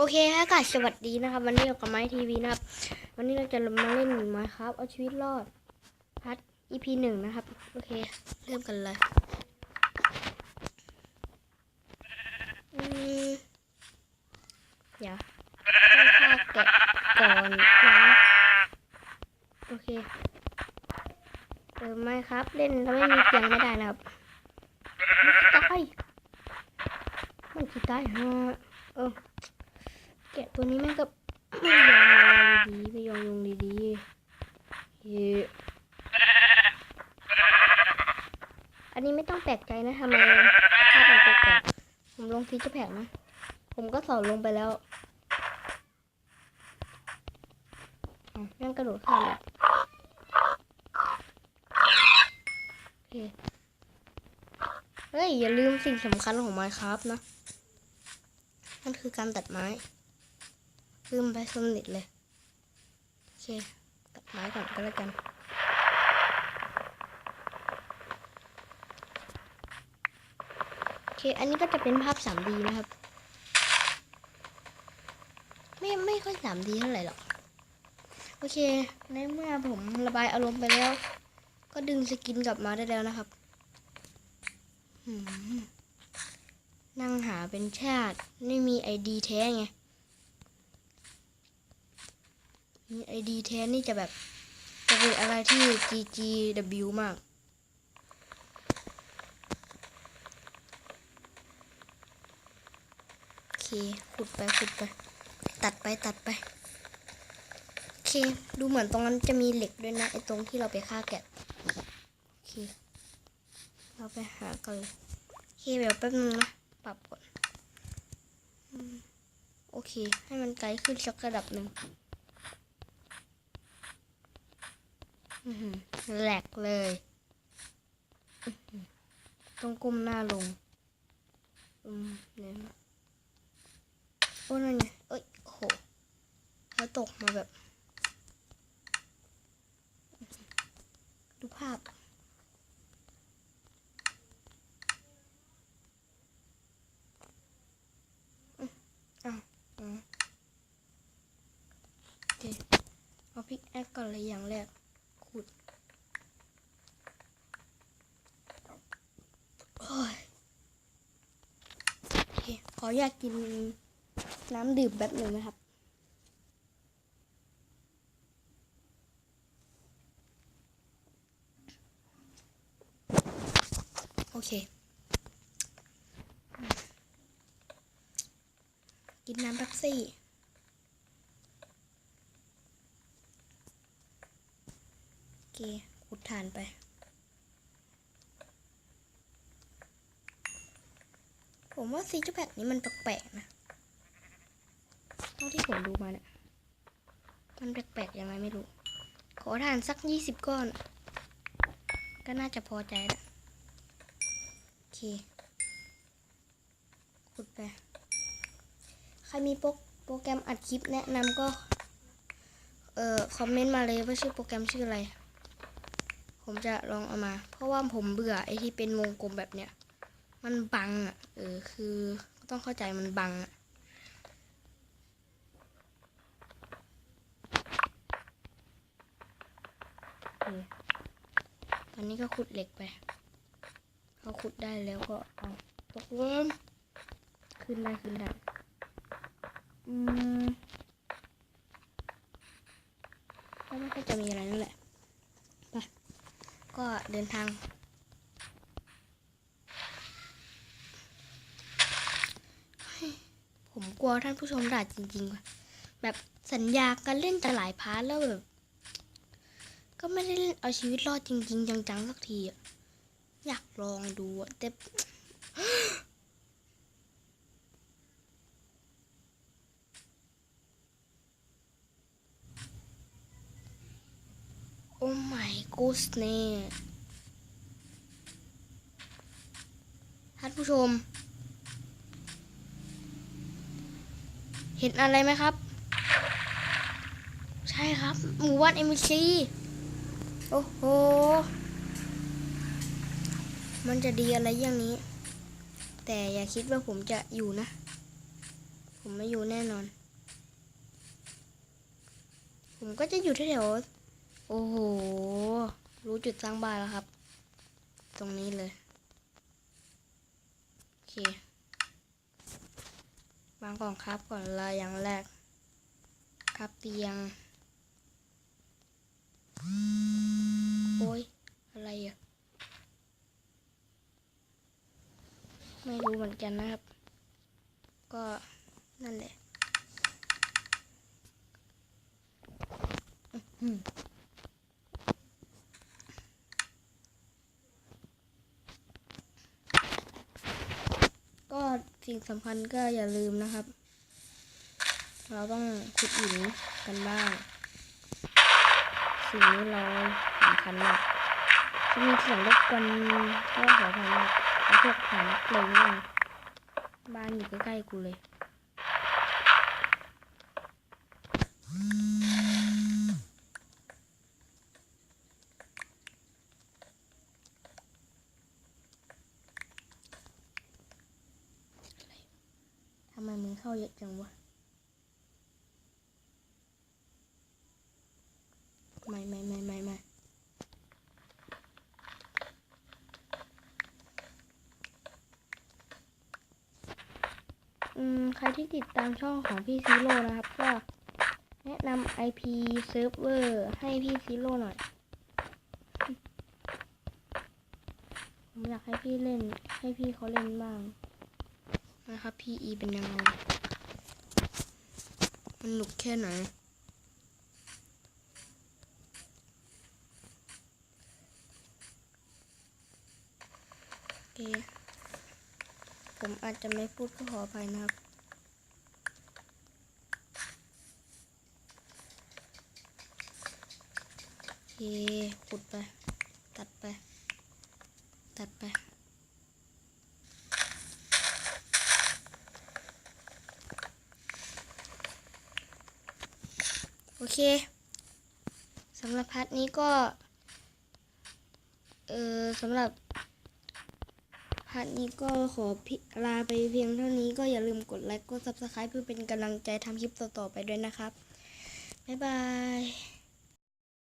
โอเคฮะกาสวัสดีนะครับ วันนี้กับไม้ทีวีนะครับ วันนี้เราจะมาเล่นมาครับ เอาชีวิตรอดพัด EP หนึ่งนะครับ โอเค เริ่มกันเลยอืมเดี๋ยวต้องฆ่าแกะก่อนนะโอเคเออไม่ครับ เล่นแล้วไม่มีเสียงไม่ได้นะครับตายมันคือตายฮะเออ กะตัวนี้แม่งก็ไม่ยอมลงดีไม่ยอมลงดีๆเยอันนี้ไม่ต้องแปลกใจนะทำไมภาพมันแปลกๆผมลงฟีจอร์แพ็กนะ ผมก็สอนลงไปแล้วอะแม่งกระโดดข้ามอะโอเคเฮ้ย อย่าลืมสิ่งสำคัญของ Minecraft นะ นั่นคือการตัดไม้ ลืมไปสนิทเลย โอเค ตัดไม้ก่อนก็แล้วกันโอเค อันนี้ก็จะเป็นภาพ 3D นะครับ ไม่ไม่ค่อย 3D เท่าไหร่หรอก โอเค ในเมื่อผมระบายอารมณ์ไปแล้ว ก็ดึงสกินกลับมาได้แล้วนะครับ นั่งหาเป็นชาติ ไม่มีไอดีแท้ไง มี ไอดีแท้นี่จะแบบ จะเป็นอะไรที่ GGW มาก โอเค ขุดไป ขุดไป ตัดไปตัดไป โอเค ดูเหมือนตรงนั้นจะมีเหล็กด้วยนะ ไอตรงที่เราไปฆ่าแกะ โอเค เราไปหากันโอเคเดี๋ยวแป๊บนึงนะ ปรับก่อน โอเค ให้มันไกลขึ้นสักระดับหนึ่งอื้อหือ แหลกเลย ต้องก้มหน้าลงอืมเนี่ยโอ้นั่นไงเอ้ยโอ้โหแล้วตกมาแบบ ดูภาพเคเอาพิกแอคก่อนเลยอย่างแรก ขุดโอ้ยโอเคขออยากกินน้ำดื่มแบบหนึ่งนะครับโอเค กินน้ำเป๊ปซี่ คขุดฐานไปผมว่าซีจูแพดนี้มันแปลกๆนะเท่าที่ผมดูมาเนี่ย มันแปลกๆยังไงไม่รู้ ขอฐานสักยี่สิบก้อน ก็น่าจะพอใจแล้วโอเค ขุดไป ใครมีโปรโปรแกรมอัดคลิปแนะนำก็ เอ่อ คอมเมนต์มาเลยว่าชื่อโปรแกรมชื่ออะไร ผมจะลองเอามา เพราะว่าผมเบื่อไอที่เป็นวงกลมแบบเนี้ย มันบังอะ เออ คือต้องเข้าใจมันบังอะตอนนี้ก็ขุดเหล็กไปเขาขุดได้แล้วก็เอาตกเริ่มขึ้นได้ขึ้นได้ อืมก็ไม่ค่อยจะมีอะไรนั่นแหละ ไป ก็เดินทาง ผมกลัวท่านผู้ชมด่าจริงๆ แบบสัญญาการเล่นจะหลายพาร์ทแล้วแบบ ก็ไม่ได้เล่นเอาชีวิตรอดจริง ๆ จังๆสักทีอะอยากลองดูอะแต่โอ้ my goodness ท่าน ผู้ชม เห็นอะไรไหมครับ ใช่ครับ หมู่บ้านเอ็มซีโอ้โห มันจะดีอะไรอย่างนี้ แต่อย่าคิดว่าผมจะอยู่นะ ผมไม่อยู่แน่นอน ผมก็จะอยู่แถวโอ้โห รู้จุดสร้างบ้านแล้วครับ ตรงนี้เลย วางกล่องครับก่อนเลยอย่างแรก ครับเตียง โอ้ย อะไรอะ ไม่รู้เหมือนกันนะครับ ก็นั่นแหละอื้อหือก็ สิ่งสำคัญก็อย่าลืมนะครับ เราต้องขุดหินกันบ้าง สิ่งนี้เราสำคัญมากจะมีเสียงรบกวนก็ขออภัยมากแล้วพวกของเกรงมากบ้านอยู่ใกล้ๆกูเลยำไมมึงเข้าเยอะจังวะ ไม่ไม่ไม่ไม่ไม่อืมใครที่ติดตามช่องของพี่ซีโร่นะครับ ก็แนะนำ IP server ให้พี่ซีโร่หน่อย ผมอยากให้พี่เล่นให้พี่เขาเล่นบ้าง นะครับ PE เป็นยังไง มันหนุกแค่ไหน โอเค ผมอาจจะไม่พูดก็ขออภัยนะครับโอเคขุดไป ตัดไป ตัดไป โอ เคสำหรับพัทนี้ก็ เออสำหรับพัทนี้ก็ขอลาไปเพียงเท่านี้ก็อย่าลืมกดไลค์กด subscribe เพื่อเป็นกำลังใจทำคลิปต่อๆไปด้วยนะครับ บ๊ายบาย